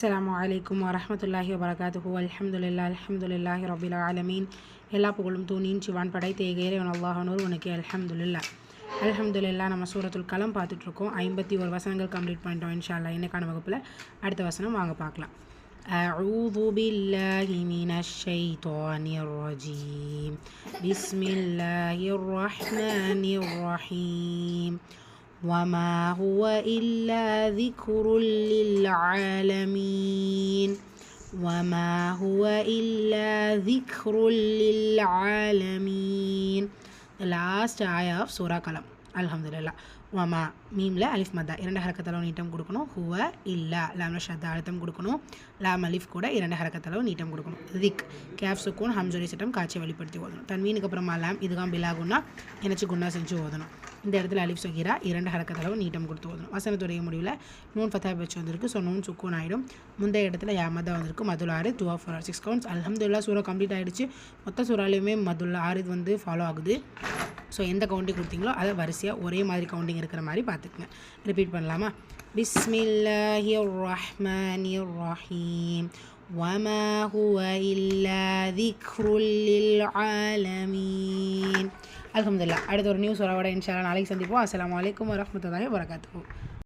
அஸ்லாம் வலைக்கம் வரமத்துல்லாஹி வபரகாத்துஹு அல்ஹம்துலில்லா அல்ஹம்துலில்லாஹி ரபில் ஆலமீன் எல்லா புகழும் தூணின் சிவான் படைத்த இறைவன் அல்லாஹனூர் உனக்கு அல்ஹம்துலில்லா அல்ஹம்துலில்லா நம்ம சூரத்துல் கலம் பார்த்துட்ருக்கோம் ஐம்பத்தி ஒரு வசனங்கள் கம்ப்ளீட் பண்ணிட்டோம் இன்ஷால்லா இன்னைக்கான வகுப்பில் அடுத்த வசனம் வாங்க பார்க்கலாம் أعوذ بالله من الشيطان الرجيم بسم الله الرحمن الرحيم وما هو إلا ذكر للعالمين وما هو إلا ذكر للعالمين The last ayah of Surah Kalam Alhamdulillah வமா மீமில் அலிஃப் மத்தா இரண்டு ஹரக்கத்தளவு நீட்டம் கொடுக்கணும் ஹுவ இல்லா லாம்ல ஷத்தா அழுத்தம் கொடுக்கணும் லாம் அலிஃப் கூட இரண்டு ஹரக்கத்தளவு நீட்டம் கொடுக்கணும் திக் கேப் சுக்கூன் ஹம்சொரி சட்டம் காட்சியை வெளிப்படுத்தி ஓதணும் தன்வீனுக்கு அப்புறமா லாம் இதுதான் பிலாகுன்னா நினச்சி குன்னா செஞ்சு ஓதணும் இந்த இடத்துல அலிஃப் சொகீரா இரண்டு ஹரக்கத்தளவு நீட்டம் கொடுத்து ஓதணும் வசனத்துடைய முடிவில் நூன் ஃபத்தா வச்சு வந்திருக்கு ஸோ நூன் சுக்கூன் ஆகிடும் முந்தைய இடத்துல யாமதா வந்திருக்கு மதுல் ஆறு two of four six counts அலமதுல்லா சூரா கம்ப்ளீட் ஆகிடுச்சு மொத்த சூறாலையுமே மதுல் ஆறு இது வந்து ஃபாலோ ஆகுது ஸோ எந்த கவுண்டிங் கொடுத்தீங்களோ அதை வரிசையாக ஒரே மாதிரி கவுண்டிங் இருக்கிற மாதிரி பார்த்துக்குங்க ரிப்பீட் பண்ணலாமா பிஸ்மில்லாஹி ரஹ்மானி ரஹீம் وما هو إلا ذكر للعالمين அலமதுல்லா அடுத்த ஒரு நியூஸ் வரவோட இன்ஷால்லா நாளைக்கு சந்திப்போம். அஸ்லாம் வலைக்கம் வரமத்துல்லாஹி வரகாத்துக்கும்